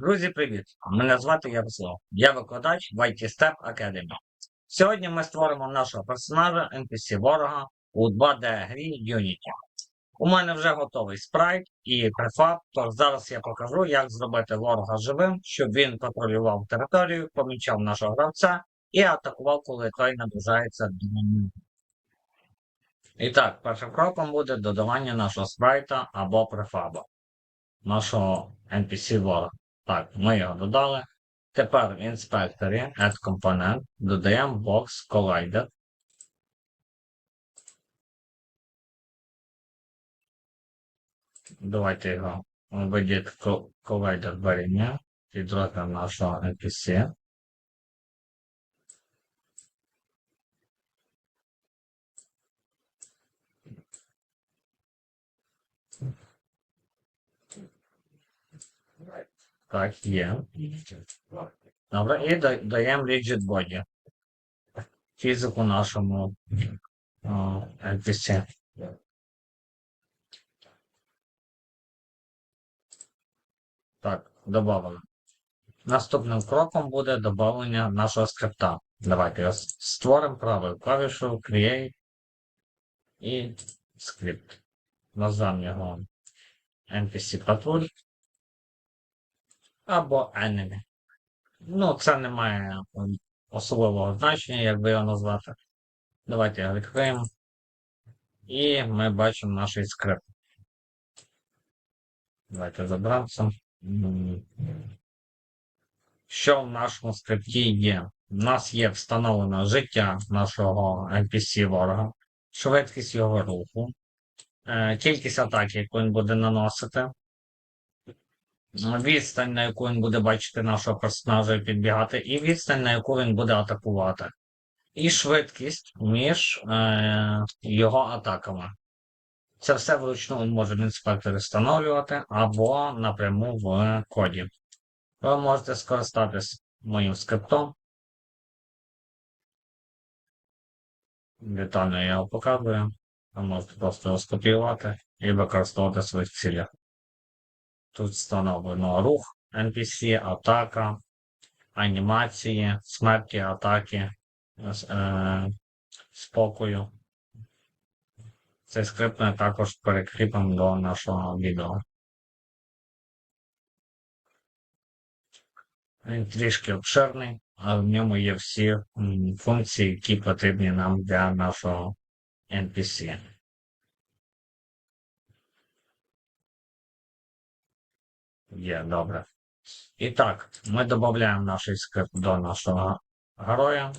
Друзі, привіт! Мене звати Ярослав. Я викладач в IT Step Academy. Сьогодні ми створимо нашого персонажа NPC ворога у 2D грі Unity. У мене вже готовий спрайт і префаб, тож зараз я покажу, як зробити ворога живим, щоб він патрулював територію, помічав нашого гравця і атакував, коли той наближається до нього. І так, першим кроком буде додавання нашого спрайта або префаба, нашого NPC ворога. Так, ми його додали. Тепер в інспекторі Add Component додаємо Box Collider. Давайте його введіть Collider і підрозділ нашого NPC. Так, є. Добре, і даємо Rigid Body. Фізику нашому о, NPC. Так, додали. Наступним кроком буде додавання нашого скрипта. Давайте створимо правою клавішу Create і скрипт. Назвемо його NPC Patrol або Enemy. Ну, це не має особливого значення, як би його назвати. Давайте його відкриємо. І ми бачимо наш скрипт. Давайте заберемося. Що в нашому скрипті є? У нас є встановлено життя нашого NPC ворога, швидкість його руху, е, кількість атак, яку він буде наносити, відстань, на яку він буде бачити нашого персонажа і підбігати, і відстань, на яку він буде атакувати. І швидкість між е, його атаками. Це все вручну може в інспекторі встановлювати або напряму в коді. Ви можете скористатись моїм скриптом. Детально я його показую. Ви можете просто його скопіювати і використовувати в своїх цілях. Тут встановлено рух NPC, атака, анімації, смерті, атаки, е, спокою. Цей скрипт ми також перекріпимо до нашого відео. Він трішки обширний, але в ньому є всі функції, які потрібні нам для нашого NPC. Є, добре. І так, ми додаємо наш скрипт до нашого героя.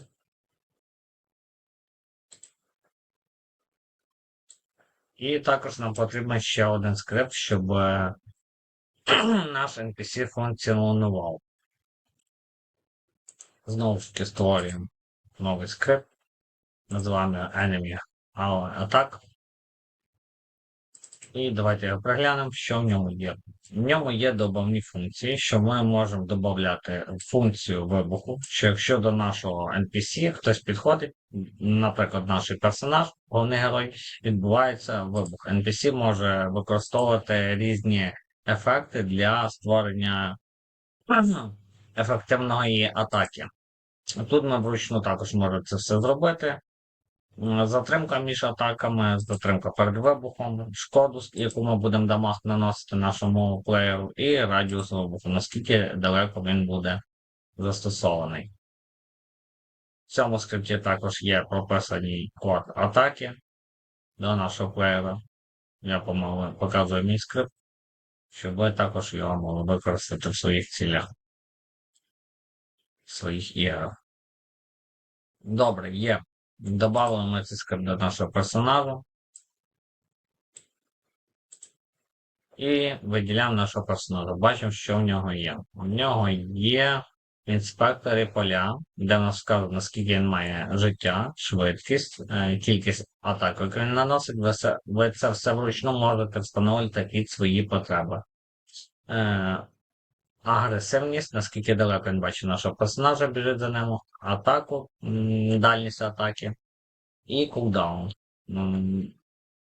І також нам потрібен ще один скрипт, щоб наш NPC функціонував. Знову ж таки створюємо новий скрипт. Називаємо Enemy Attack. І давайте його переглянемо, що в ньому є. В ньому є добавні функції, що ми можемо додати функцію вибуху, що якщо до нашого NPC хтось підходить, наприклад, наш персонаж, головний герой, відбувається вибух. NPC може використовувати різні ефекти для створення ефективної атаки. Тут ми вручну також можемо це все зробити. Затримка між атаками, затримка перед вибухом, шкоду, яку ми будемо дамаг наносити нашому плеєру, і радіус вибуху, наскільки далеко він буде застосований. В цьому скрипті також є прописаний код атаки до нашого плеєра. Я показую мій скрипт, щоб ви також його могли використати в своїх цілях, в своїх іграх. Добре, є. Добавили ми цей до нашого персонажа. І виділяємо нашого персонажа. Бачимо, що в нього є. У нього є в інспекторі поля, де нас вказано, наскільки він має життя, швидкість, е, кількість атак, яку він наносить. Ви це, ви все вручну можете встановити під свої потреби. Агресивність, наскільки далеко він бачить нашого персонажа, біжить за ним, атаку, дальність атаки і кулдаун.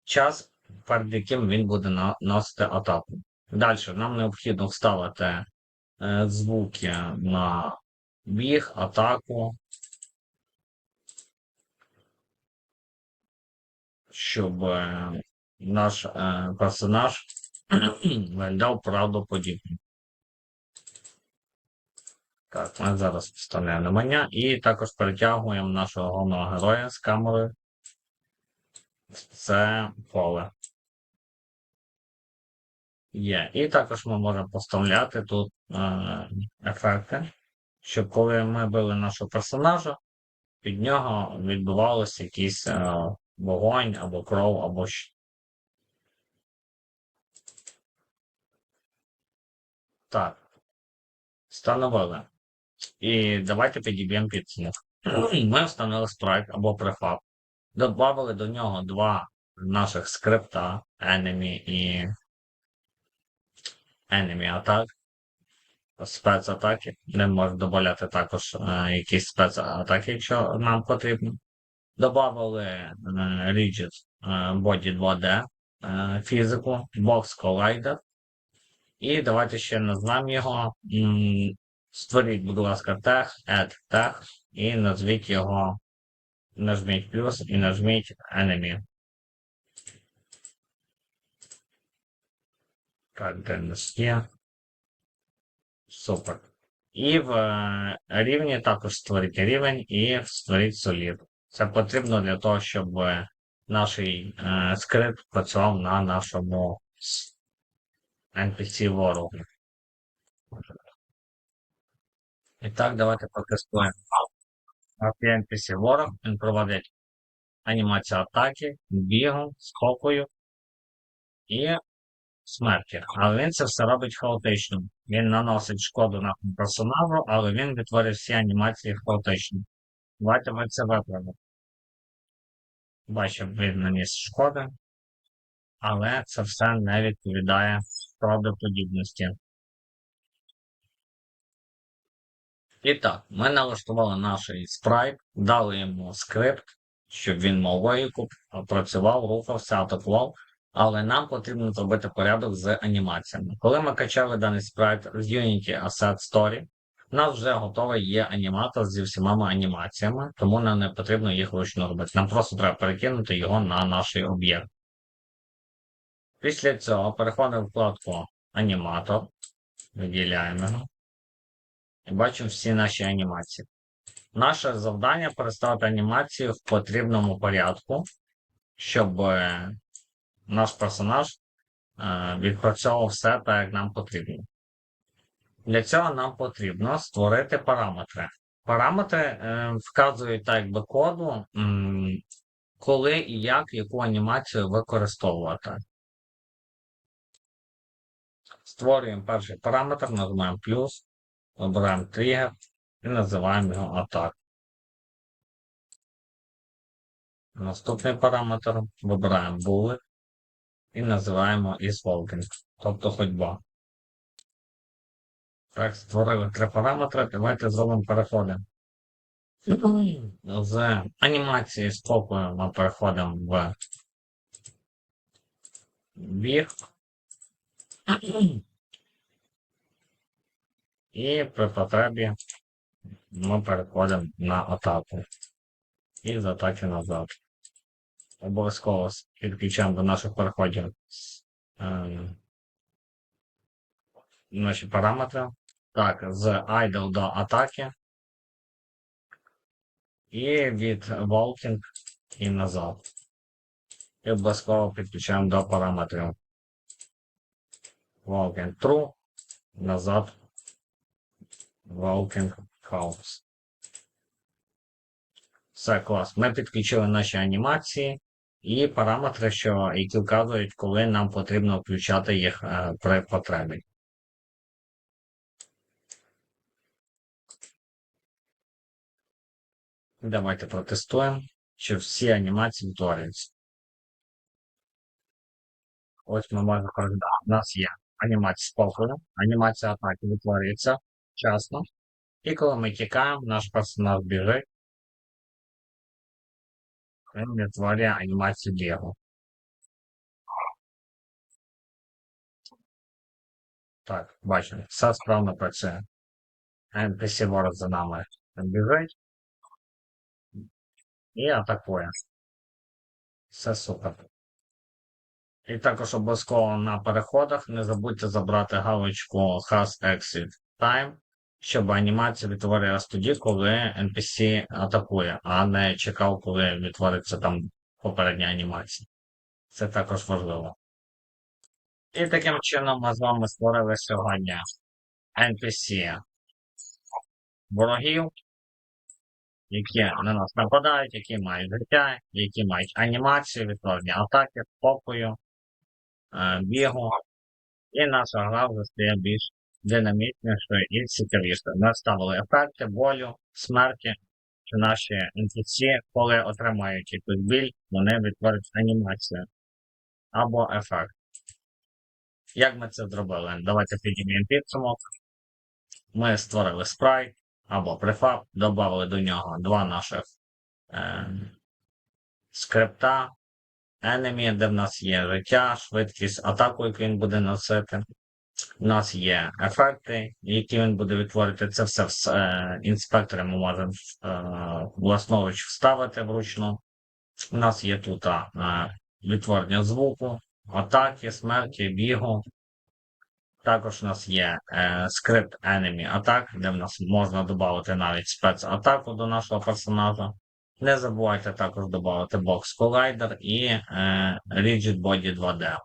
Час, перед яким він буде наносити атаку. Далі нам необхідно вставити е, звуки на біг, атаку, щоб е, наш е, персонаж виглядав правдоподібно. Так, ми зараз вставляємо мене і також перетягуємо нашого головного героя з камерою. Це поле. Є. І також ми можемо поставляти тут е, ефекти, щоб коли ми били нашого персонажа, під нього відбувалося якийсь е, вогонь або кров, або що. Так. Встановили. І давайте підіб'ємо підсумок. Ми встановили спрайт або префаб. Добавили до нього два наших скрипта Enemy і Enemy атак. Спецатаки. Не можна додати також е, якісь спецатаки, якщо нам потрібно. Добавили е, Rigid е, Body 2D е, фізику, Box Collider. І давайте ще назвемо його. Створіть, будь ласка, тег, add tag і назвіть його, нажміть плюс і нажміть enemy. Так, де нас є. Супер. І в е, рівні також створіть рівень і створіть solid. Це потрібно для того, щоб наш е, скрипт працював на нашому NPC ворогу. І так, давайте протестуємо. NPC ворог, він проводить анімацію атаки, бігу, скокою і смерті. Але він це все робить хаотично. Він наносить шкоду нашому персонажу, але він відтворює всі анімації хаотично. Давайте ми це виправимо. Бачимо, він наніс шкоди, але це все не відповідає правдоподібності. І так, ми налаштували наш спрайт, дали йому скрипт, щоб він мав логіку, працював, рухався, атакував. Але нам потрібно зробити порядок з анімаціями. Коли ми качали даний спрайт з Unity Asset Story, у нас вже готовий є аніматор зі всіма анімаціями, тому нам не потрібно їх вручну робити. Нам просто треба перекинути його на наш об'єкт. Після цього переходимо в вкладку Аніматор, виділяємо його бачимо всі наші анімації. Наше завдання переставити анімацію в потрібному порядку, щоб е, наш персонаж е, відпрацьовував все так, як нам потрібно. Для цього нам потрібно створити параметри. Параметри е, вказують так якби коду, коли і як яку анімацію використовувати. Створюємо перший параметр, нажимаємо плюс, обираємо тригер і називаємо його атак. Наступний параметр вибираємо bullet і називаємо isWalking, тобто ходьба. Так, створили три параметри. Давайте зробимо переходи. З анімації скопою ми переходимо в біг. І при потребі ми переходимо на атаку. І з атаки назад. Обов'язково підключаємо до наших переходів е, наші параметри. Так, з idle до атаки. І від walking і назад. І обов'язково підключаємо до параметрів. Walking true, назад. Walking house. Все, клас. Ми підключили наші анімації і параметри, що, які вказують, коли нам потрібно включати їх е, при потребі. Давайте протестуємо, чи всі анімації відтворюються. Ось ми можемо да, у нас є анімація спокою, анімація атаки відтворюється вчасно. І коли ми тікаємо, наш персонаж біжить, він відтворює анімацію бігу. Так, бачимо, все справно працює. NPC ворог за нами біжить і атакує. Все супер. І також обов'язково на переходах не забудьте забрати галочку Has Exit Time, щоб анімація відтворилась тоді, коли NPC атакує, а не чекав, коли відтвориться там попередня анімація. Це також важливо. І таким чином ми з вами створили сьогодні NPC ворогів, які на нас нападають, які мають життя, які мають анімацію, відтворення атаки, попою, е, бігу. І наша гра вже стає більш динамічнішою і цікавішою. Ми ставили ефекти, болю, смерті, що наші NPC, коли отримають якусь біль, вони відтворюють анімацію або ефект. Як ми це зробили? Давайте піднімемо підсумок. Ми створили спрайт або префаб, додали до нього два наших е, скрипта, enemy, де в нас є життя, швидкість, атаку, яку він буде носити. У нас є ефекти, які він буде відтворити. Це все е, інспекторі ми можемо е, власноруч вставити вручну. У нас є тут е, відтворення звуку, атаки, смерті, бігу. Також у нас є скрипт Enemy Attack, де в нас можна додати навіть спецатаку до нашого персонажа. Не забувайте також додати Box Collider і Rigid Body 2D.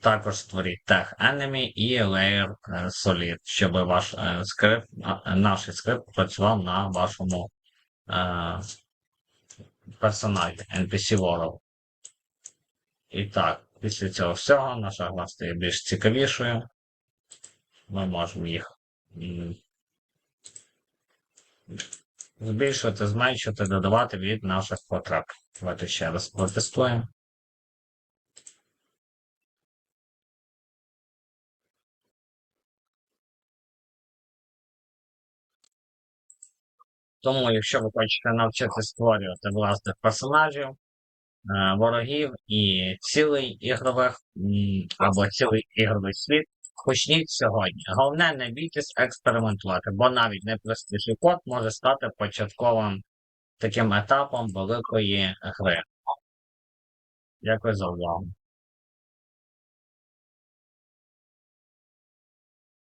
Також створіть Tag Enemy і Layer е, Solid, щоб ваш е, скрипт, наш скрипт працював на вашому е, персонажі NPC World. І так, після цього всього наша гра стає більш цікавішою. Ми можемо їх збільшувати, зменшувати, додавати від наших потреб. Давайте ще раз протестуємо. Тому, якщо ви хочете навчитися створювати власних персонажів, е, ворогів і цілий ігрових або цілий ігровий світ, почніть сьогодні. Головне, не бійтесь експериментувати, бо навіть найпростіший код може стати початковим таким етапом великої гри. Дякую за увагу.